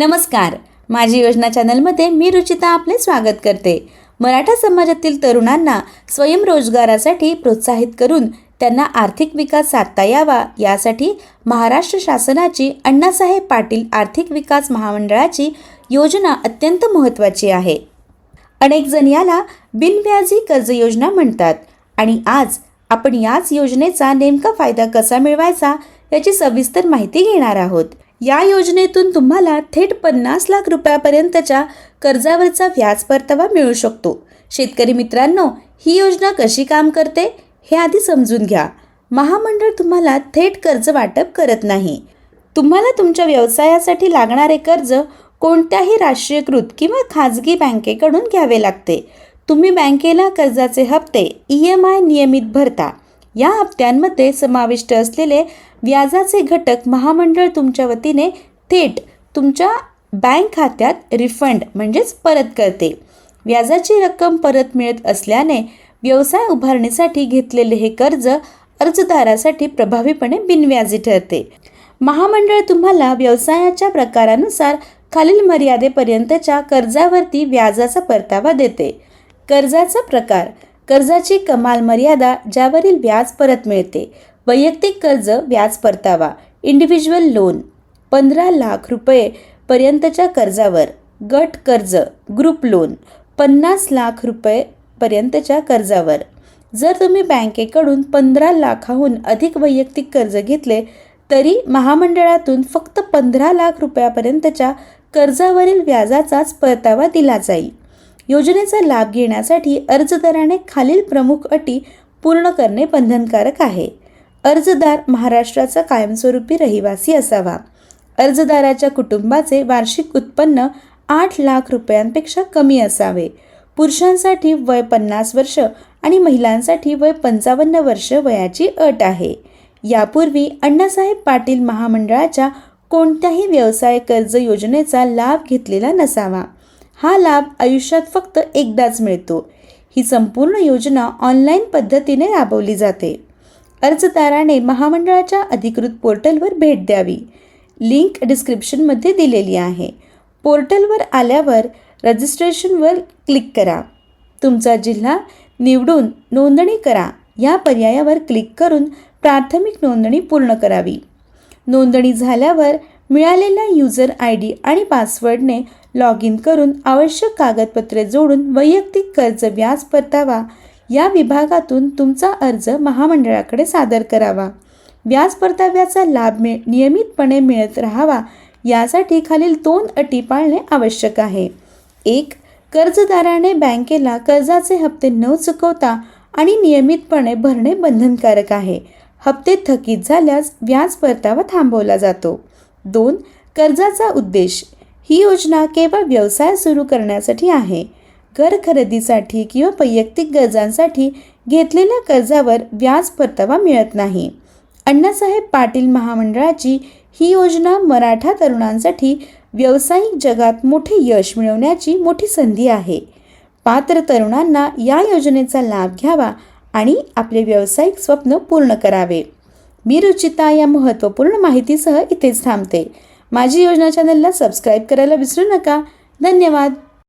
नमस्कार. माझी योजना चॅनलमध्ये मी रुचिता आपले स्वागत करते. मराठा समाजातील तरुणांना स्वयंरोजगारासाठी प्रोत्साहित करून त्यांना आर्थिक विकास साधता यावा यासाठी महाराष्ट्र शासनाची अण्णासाहेब पाटील आर्थिक विकास महामंडळाची योजना अत्यंत महत्त्वाची आहे. अनेक जण याला बिनव्याजी कर्ज योजना म्हणतात आणि आज आपण याच योजनेचा नेमका फायदा कसा मिळवायचा याची सविस्तर माहिती घेणार आहोत. या योजनेतून तुम्हाला थेट पन्नास लाख रुपयापर्यंतच्या कर्जावरचा व्याज परतावा मिळू शकतो. शेतकरी मित्रांनो ही योजना कशी काम करते हे आधी समजून घ्या. महामंडळ तुम्हाला थेट कर्ज वाटप करत नाही. तुम्हाला तुमच्या व्यवसायासाठी लागणारे कर्ज कोणत्याही राष्ट्रीयकृत किंवा खाजगी बँकेकडून घ्यावे लागते. तुम्ही बँकेला कर्जाचे हप्ते ई एम आय नियमित भरता. या हप्त्यांमध्ये समाविष्ट असलेले व्याजाचे घटक महामंडळ तुमच्या वतीने थेट तुमच्या बँक खात्यात रिफंड म्हणजेच परत करते. व्याजाची रक्कम परत मिळत असल्याने व्यवसाय उभारणीसाठी घेतलेले हे कर्ज अर्जदारासाठी प्रभावीपणे बिनव्याजी ठरते. महामंडळ तुम्हाला व्यवसायाच्या प्रकारानुसार खालील मर्यादेपर्यंतच्या कर्जावरती व्याजाचा परतावा देते. कर्जाचा प्रकार कर्जाची कमाल मर्यादा ज्यावरील व्याज परत मिळते. वैयक्तिक कर्ज व्याज परतावा. इंडिव्हिज्युअल लोन पंधरा लाख रुपये पर्यंतच्या कर्जावर. गट कर्ज. ग्रुप लोन पन्नास लाख रुपये पर्यंतच्या कर्जावर. जर तुम्ही बँकेकडून पंधरा लाखाहून अधिक वैयक्तिक कर्ज घेतले तरी महामंडळातून फक्त पंधरा लाख रुपयापर्यंतच्या कर्जावरील व्याजाचाच परतावा दिला जाईल. योजनेचा लाभ घेण्यासाठी अर्जदाराने खालील प्रमुख अटी पूर्ण करणे बंधनकारक आहे. अर्जदार महाराष्ट्राचा कायमस्वरूपी रहिवासी असावा. अर्जदाराच्या कुटुंबाचे वार्षिक उत्पन्न आठ लाख रुपयांपेक्षा कमी असावे. पुरुषांसाठी वय पन्नास वर्ष आणि महिलांसाठी वय पंचावन्न वर्ष वयाची अट आहे. यापूर्वी अण्णासाहेब पाटील महामंडळाच्या कोणत्याही व्यवसाय कर्ज योजनेचा लाभ घेतलेला नसावा. हा लाभ आयुष्यात फक्त एकदाच मिळतो. ही संपूर्ण योजना ऑनलाईन पद्धतीने राबवली जाते. अर्जदाराने महामंडळाच्या अधिकृत पोर्टलवर भेट द्यावी. लिंक डिस्क्रिप्शनमध्ये दिलेली आहे. पोर्टलवर आल्यावर रजिस्ट्रेशनवर क्लिक करा. तुमचा जिल्हा निवडून नोंदणी करा. या पर्यायावर क्लिक करून प्राथमिक नोंदणी पूर्ण करावी. नोंदणी झाल्यावर मिळालेला युजर आय डी आणि पासवर्डने लॉग इन करून आवश्यक कागदपत्रे जोडून वैयक्तिक कर्ज व्याज परतावा. या विभागातून तुमचा अर्ज महामंडळाकडे सादर करावा. व्याज परताव्याचा लाभ मिळ नियमितपणे मिळत राहावा यासाठी खालील दोन अटी पाळणे आवश्यक आहे. एक कर्जदाराने बँकेला कर्जाचे हप्ते न चुकवता आणि नियमितपणे भरणे बंधनकारक आहे. हप्ते थकीत झाल्यास व्याज परतावा थांबवला जातो. दोन कर्जाचा उद्देश. ही योजना केवळ व्यवसाय सुरू करण्यासाठी आहे. घर खरेदीसाठी किंवा वैयक्तिक गरजांसाठी घेतलेल्या कर्जावर व्याज परतावा मिळत नाही. अण्णासाहेब पाटील महामंडळाची ही योजना मराठा तरुणांसाठी व्यावसायिक जगात मोठे यश मिळवण्याची मोठी संधी आहे. पात्र तरुणांना या योजनेचा लाभ घ्यावा आणि आपले व्यावसायिक स्वप्न पूर्ण करावे. मी रुचिता या महत्त्वपूर्ण माहितीसह इथेच थांबते. माझी योजना चॅनलला सबस्क्राईब करायला विसरू नका. धन्यवाद.